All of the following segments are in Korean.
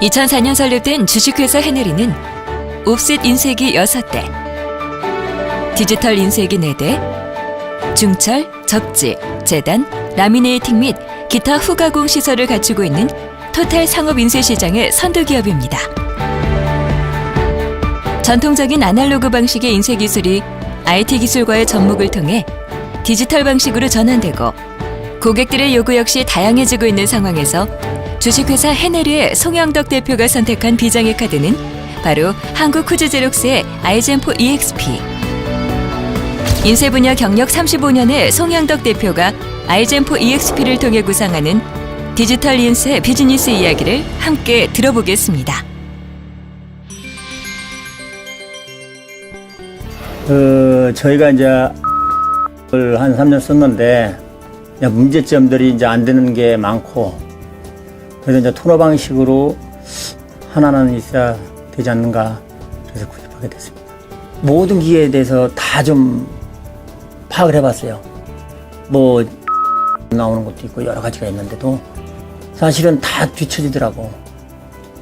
2004년 설립된 주식회사 해내리는 옵셋 인쇄기 6대, 디지털 인쇄기 4대, 중철, 접지, 재단, 라미네이팅 및 기타 후가공 시설을 갖추고 있는 토탈 상업 인쇄 시장의 선도 기업입니다. 전통적인 아날로그 방식의 인쇄 기술이 IT 기술과의 접목을 통해 디지털 방식으로 전환되고 고객들의 요구 역시 다양해지고 있는 상황에서 주식회사 해네르의 송영덕 대표가 선택한 비장의 카드는 바로 한국 후즈제록스의 아이젠포 EXP. 인쇄 분야 경력 35년의 송영덕 대표가 아이젠포 EXP를 통해 구상하는 디지털 인쇄 비즈니스 이야기를 함께 들어보겠습니다. 그 저희가 이제 한 3년 썼는데 문제점들이 이제 안 되는 게 많고 그래서 이제 토너 방식으로 하나는 있어야 되지 않는가 그래서 구입하게 됐습니다. 모든 기계에 대해서 다 좀 파악을 해봤어요. 뭐 나오는 것도 있고 여러 가지가 있는데도 사실은 다 뒤처지더라고.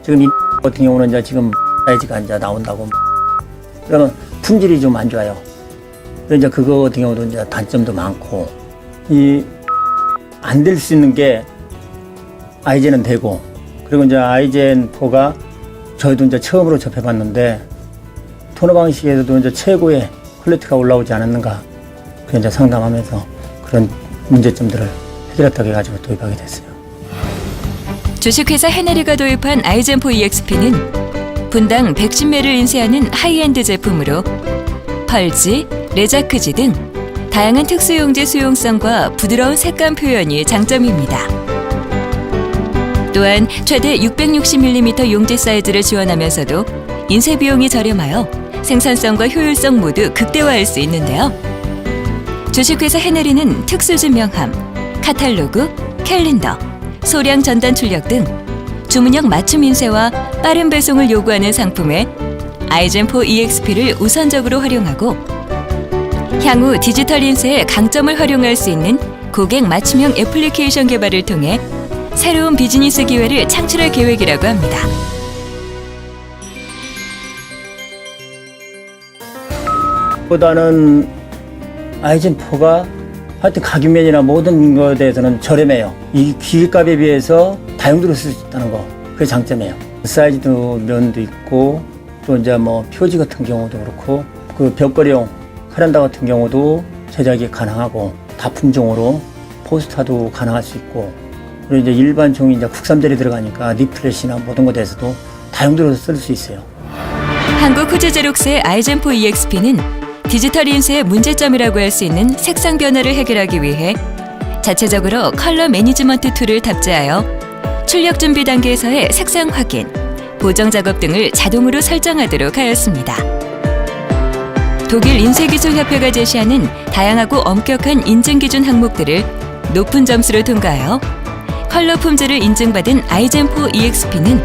지금 이 같은 경우는 이제 지금 사이즈가 이제 나온다고 그러면 품질이 좀 안 좋아요. 그래서 이제 그거 같은 경우도 이제 단점도 많고 이 안 될 수 있는 게 아이젠은 되고 그리고 이제 아이젠 4가 저희도 이제 처음으로 접해봤는데 토너 방식에서도 이제 최고의 퀄리티가 올라오지 않았는가 그 이제 상담하면서 그런 문제점들을 해결했다고 해가지고 도입하게 됐어요. 주식회사 해네리가 도입한 아이젠포 EXP는 분당 110매를 인쇄하는 하이엔드 제품으로 펄지, 레자크지 등 다양한 특수용지 수용성과 부드러운 색감 표현이 장점입니다. 또한 최대 660mm 용지 사이즈를 지원하면서도 인쇄 비용이 저렴하여 생산성과 효율성 모두 극대화할 수 있는데요. 주식회사 해내리는 특수지 명함, 카탈로그, 캘린더, 소량 전단 출력 등 주문형 맞춤 인쇄와 빠른 배송을 요구하는 상품에 아이젠포 EXP를 우선적으로 활용하고 향후 디지털 인쇄의 강점을 활용할 수 있는 고객 맞춤형 애플리케이션 개발을 통해 새로운 비즈니스 기회를 창출할 계획이라고 합니다. 보다는 아이젠 4가 하여튼 가격면이나 모든 거에 대해서는 저렴해요. 이 기계값에 비해서 다용도로 쓸 수 있다는 거. 그게 장점이에요. 사이즈도 면도 있고 또 이제 뭐 표지 같은 경우도 그렇고 그 벽걸이용 카렌다 같은 경우도 제작이 가능하고 다품종으로 포스터도 가능할 수 있고 그리고 이제 일반 종이 이제 국산들이 들어가니까 리플렛이나 모든 것에 대해서도 다용도로 쓸 수 있어요. 한국 후즈제록스의 아이젠포 EXP는 디지털 인쇄의 문제점이라고 할 수 있는 색상 변화를 해결하기 위해 자체적으로 컬러 매니지먼트 툴을 탑재하여 출력 준비 단계에서의 색상 확인, 보정 작업 등을 자동으로 설정하도록 하였습니다. 독일 인쇄기술협회가 제시하는 다양하고 엄격한 인증 기준 항목들을 높은 점수를 통과하여 컬러 품질을 인증받은 아이젠포 EXP는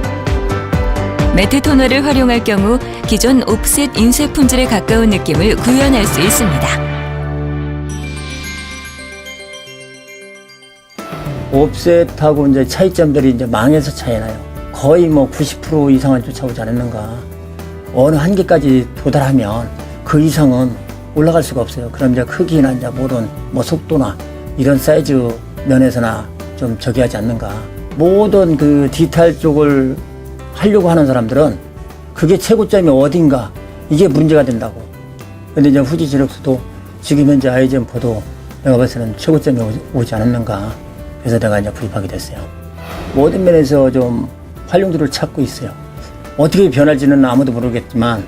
매트 토너를 활용할 경우 기존 옵셋 인쇄 품질에 가까운 느낌을 구현할 수 있습니다. 옵셋하고 이제 차이점들이 이제 망에서 차이 나요. 거의 뭐 90% 이상은 쫓아오지 않았는가. 어느 한계까지 도달하면 그 이상은 올라갈 수가 없어요. 그럼 이제 크기나 이제 모든 뭐 속도나 이런 사이즈 면에서나 좀 저기 하지 않는가. 모든 그 디테일 쪽을 하려고 하는 사람들은 그게 최고점이 어딘가 이게 문제가 된다고. 근데 이제 후지 지력수도 지금 현재 아이젠4도 내가 봤을 때는 최고점이 오지 않았는가. 그래서 내가 이제 구입하게 됐어요. 모든 면에서 좀 활용도를 찾고 있어요. 어떻게 변할지는 아무도 모르겠지만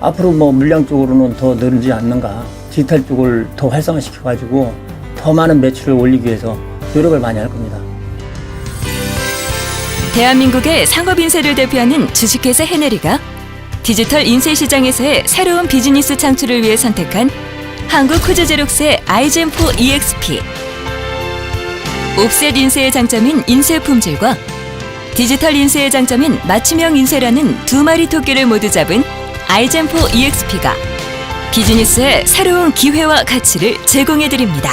앞으로 뭐 물량 쪽으로는 더 늘지 않는가. 디지털 쪽을 더 활성화시켜가지고 더 많은 매출을 올리기 위해서 노력을 많이 할 겁니다. 대한민국의 상업 인쇄를 대표하는 주식회사 해내리가 디지털 인쇄 시장에서의 새로운 비즈니스 창출을 위해 선택한 한국 후즈제록스의 아이젠포 EXP. 옵셋 인쇄의 장점인 인쇄 품질과 디지털 인쇄의 장점인 맞춤형 인쇄라는 두 마리 토끼를 모두 잡은 아이젠포 EXP가 비즈니스의 새로운 기회와 가치를 제공해 드립니다.